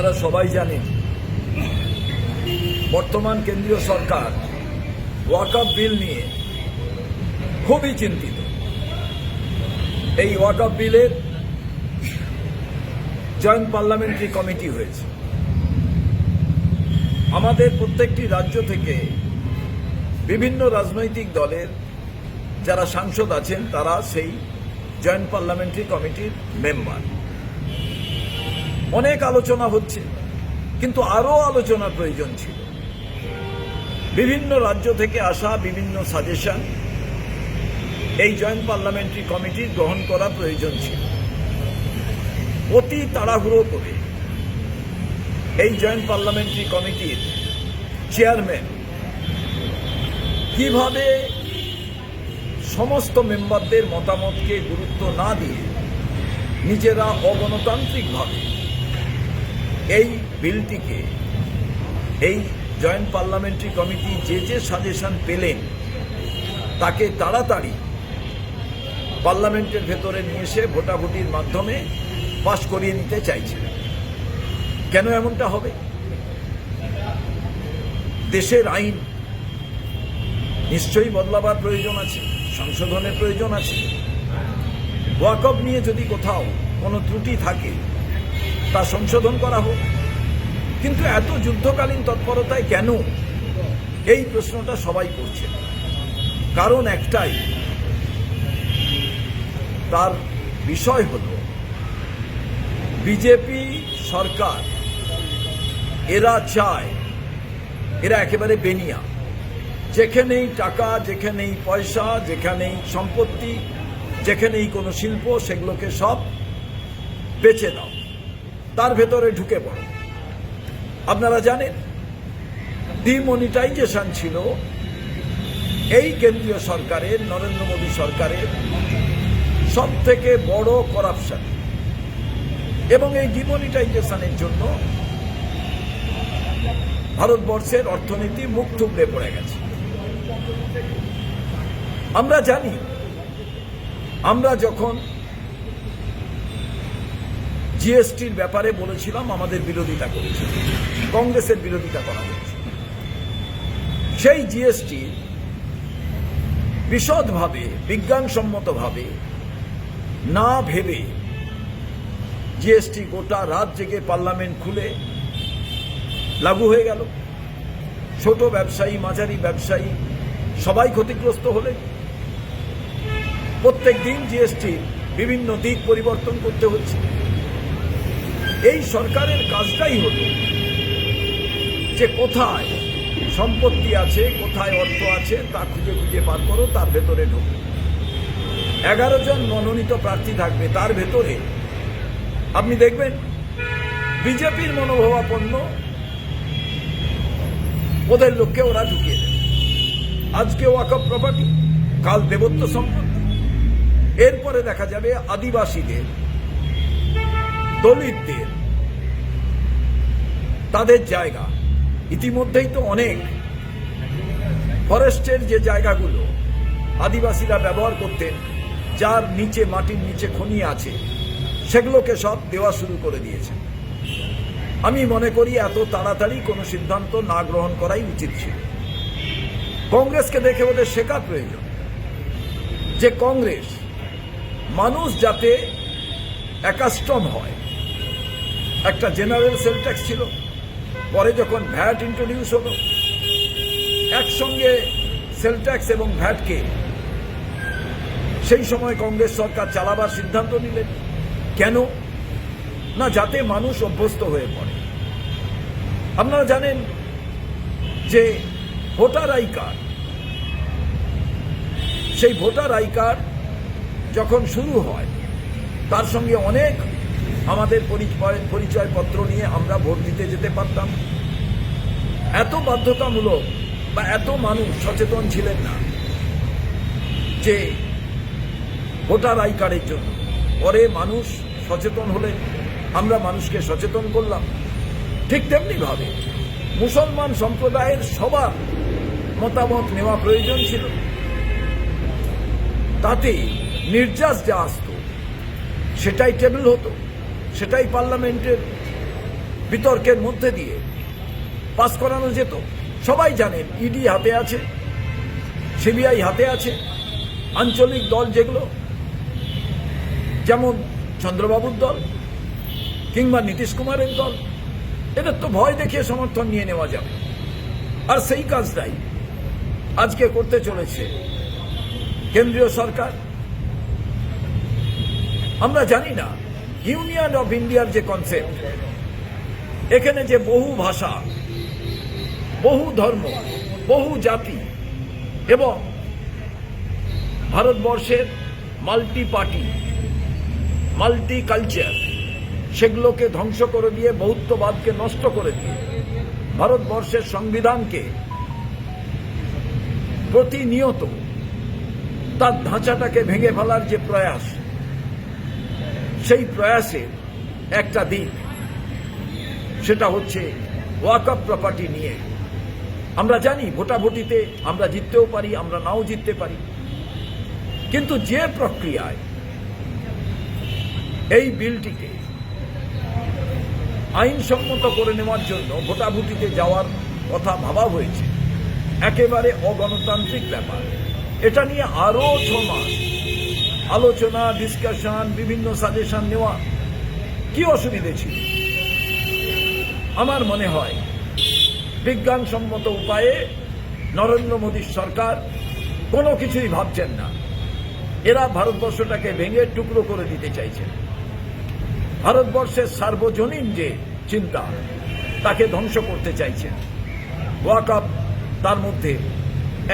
আপনারা সবাই জানেন, বর্তমান কেন্দ্রীয় সরকার ওয়াকআপ বিল নিয়ে খুবই চিন্তিত। এই ওয়াকআপ বিলের জয়েন্ট পার্লামেন্টারি কমিটি হয়েছে। আমাদের প্রত্যেকটি রাজ্য থেকে বিভিন্ন রাজনৈতিক দলের যারা সাংসদ আছেন, তারা সেই জয়েন্ট পার্লামেন্টারি কমিটির মেম্বার। অনেক আলোচনা হচ্ছে কিন্তু আরও আলোচনার প্রয়োজন ছিল। বিভিন্ন রাজ্য থেকে আসা বিভিন্ন সাজেশন এই জয়েন্ট পার্লামেন্টারি কমিটির গ্রহণ করা প্রয়োজন ছিল। অতি তাড়াহুড়ো করে এই জয়েন্ট পার্লামেন্টারি কমিটির চেয়ারম্যান কীভাবে সমস্ত মেম্বারদের মতামতকে গুরুত্ব না দিয়ে নিজেরা অগণতান্ত্রিকভাবে এই বিলটিকে, এই জয়েন্ট পার্লামেন্টারি কমিটি যে যে সাজেশন পেলেন, তাকে তাড়াতাড়ি পার্লামেন্টের ভেতরে নিয়ে এসে ভোটাভুটির মাধ্যমে পাশ করিয়ে নিতে চাইছিলেন কেন এমনটা হবে? দেশের আইন নিশ্চয়ই বদলাবার প্রয়োজন আছে, সংশোধনের প্রয়োজন আছে। ওয়াকফ নিয়ে যদি কোথাও কোনো ত্রুটি থাকে তা সংশোধন করা হোক। কিন্তু এত যুদ্ধকালীন তৎপরতায় কেন? এই প্রশ্নটা সবাই করছে। কারণ একটাই, তার বিষয় হল, বিজেপি সরকার, এরা চায়, এরা একেবারে বেনিয়া। যেখানেই টাকা, যেখানেই পয়সা, যেখানেই সম্পত্তি, যেখানেই কোনো শিল্প, সেগুলোকে সব বেচে দাও। তার ভেতরে ঢুকে পড়ে। আপনারা জানেন ডিমনিটাইজেশন ছিল এই কেন্দ্রীয় সরকারের, নরেন্দ্র মোদী সরকারের সব থেকে বড় করাপশন এবং এই ডিমনিটাইজেশনের জন্য ভারতবর্ষের অর্থনীতি মুখ থুবড়ে পড়ে গেছে। আমরা জানি, আমরা যখন জিএসটির ব্যাপারে বলেছিলাম, আমাদের বিরোধিতা করেছে। কংগ্রেসের বিরোধিতা করা হয়েছে। সেই জিএসটি বিশদভাবে, বিজ্ঞানসম্মতভাবে না ভেবে জিএসটি গোটা রাত জেগে পার্লামেন্ট খুলে লাগু হয়ে গেল। ছোট ব্যবসায়ী, মাঝারি ব্যবসায়ী সবাই ক্ষতিগ্রস্ত হলে প্রত্যেক দিন জিএসটি বিভিন্ন দিক পরিবর্তন করতে হচ্ছে। এই সরকারের কাজটাই হল যে কোথায় সম্পত্তি আছে, কোথায় অর্থ আছে, তা খুঁজে খুঁজে বার করো, তার ভেতরে ঢোকো। এগারো জন মনোনীত প্রার্থী থাকবে, তার ভেতরে। আপনি দেখবেন, বিজেপির মনোভাবাপন্ন ওদের লোককে ওরা ঢুকিয়ে দেবে আজকে ওয়াকফ প্রপার্টি, কাল দেবত্ব সম্পত্তি এরপরে দেখা যাবে আদিবাসীদের দলিতদের। তাদের জায়গা। ইতিমধ্যেই তো অনেক। ফরেস্টের যে জায়গাগুলো, আদিবাসীরা ব্যবহার করতেন, যার নিচে মাটির নিচে খনি আছে, সেগুলোকে সব দেওয়া শুরু করে দিয়েছে। আমি মনে করি এত তাড়াতাড়ি কোনো সিদ্ধান্ত না গ্রহণ করাই উচিত ছিল। কংগ্রেসকে দেখে ওদের শেখার প্রয়োজন। যে কংগ্রেস মানুষ যাতে একাস্টম হয় একটা জেনারেল সেল ট্যাক্স ছিল। পরে যখন ভ্যাট ইন্ট্রোডিউস হলো, একসঙ্গে সেল ট্যাক্স এবং ভ্যাটকে সেই সময় কংগ্রেস সরকার চালাবার সিদ্ধান্ত নিলেন। কেন? না, যাতে মানুষ অভ্যস্ত হয়ে পড়ে। আপনারা জানেন যে ভোটার আই কার্ড, সেই ভোটার আই কার্ড যখন শুরু হয়, তার সঙ্গে অনেক আমাদের পরিচয় পরিচয়পত্র নিয়ে আমরা ভোট দিতে যেতে পারতাম। এত বাধ্যতামূলক বা এত মানুষ সচেতন ছিলেন না যে ভোটার আই কার্ডের জন্য। পরে মানুষ সচেতন হলে আমরা মানুষকে সচেতন করলাম। ঠিক তেমনি ভাবে মুসলমান সম্প্রদায়ের সবার মতামত নেওয়া প্রয়োজন ছিল। তাতে নির্যাস যা আসতো, সেটাই টেবিল হতো। সেটাই পার্লামেন্টের বিতর্কের মধ্যে দিয়ে পাস করানো যেত। সবাই জানেন ইডি হাতে আছে সিবিআই হাতে আছে, আঞ্চলিক দল যেগুলো, যেমন চন্দ্রবাবুর দল কিংবা নীতিশ কুমারের দল, এদের তো ভয় দেখিয়ে সমর্থন নিয়ে নেওয়া যাবে। আর সেই কাজটাই আজকে করতে চলেছে কেন্দ্রীয় সরকার। আমরা জানি না ইউনিয়ন অফ ইন্ডিয়ার যে কনসেপ্ট এখানে যে বহু ভাষা, বহু ধর্ম, বহু জাতি এবং ভারতবর্ষের মাল্টি পার্টি মাল্টি কালচার সেগুলোকে ধ্বংস করে দিয়ে বহুত্ববাদকে নষ্ট করে দিয়ে, ভারতবর্ষের সংবিধানকে প্রতিনিয়ত তার ধাঁচাটাকে ভেঙে ফেলার যে প্রয়াস সেই প্রয়াসের একটা দিক সেটা হচ্ছে ওয়াকআপ প্রপার্টি নিয়ে। আমরা জানি ভোটাভুটিতে আমরা জিততেও পারি, আমরা নাও জিততে পারি। কিন্তু যে প্রক্রিয়ায় এই বিলটিকে আইনসম্মত করে নেওয়ার জন্য ভোটাভুটিতে যাওয়ার কথা ভাবা হয়েছে, একেবারে অগণতান্ত্রিক ব্যাপার। এটা নিয়ে আরও ছ মাস আলোচনা ডিসকাশন বিভিন্ন সাজেশন নেওয়া কি অসুবিধে ছিল? আমার মনে হয় বিজ্ঞানসম্মত উপায়ে নরেন্দ্র মোদীর সরকার কোনো কিছুই ভাবছেন না। এরা ভারতবর্ষটাকে ভেঙে টুকরো করে দিতে চাইছেন। ভারতবর্ষের সার্বজনীন যে চিন্তা, তাকে ধ্বংস করতে চাইছেন। ওয়াকআপ তার মধ্যে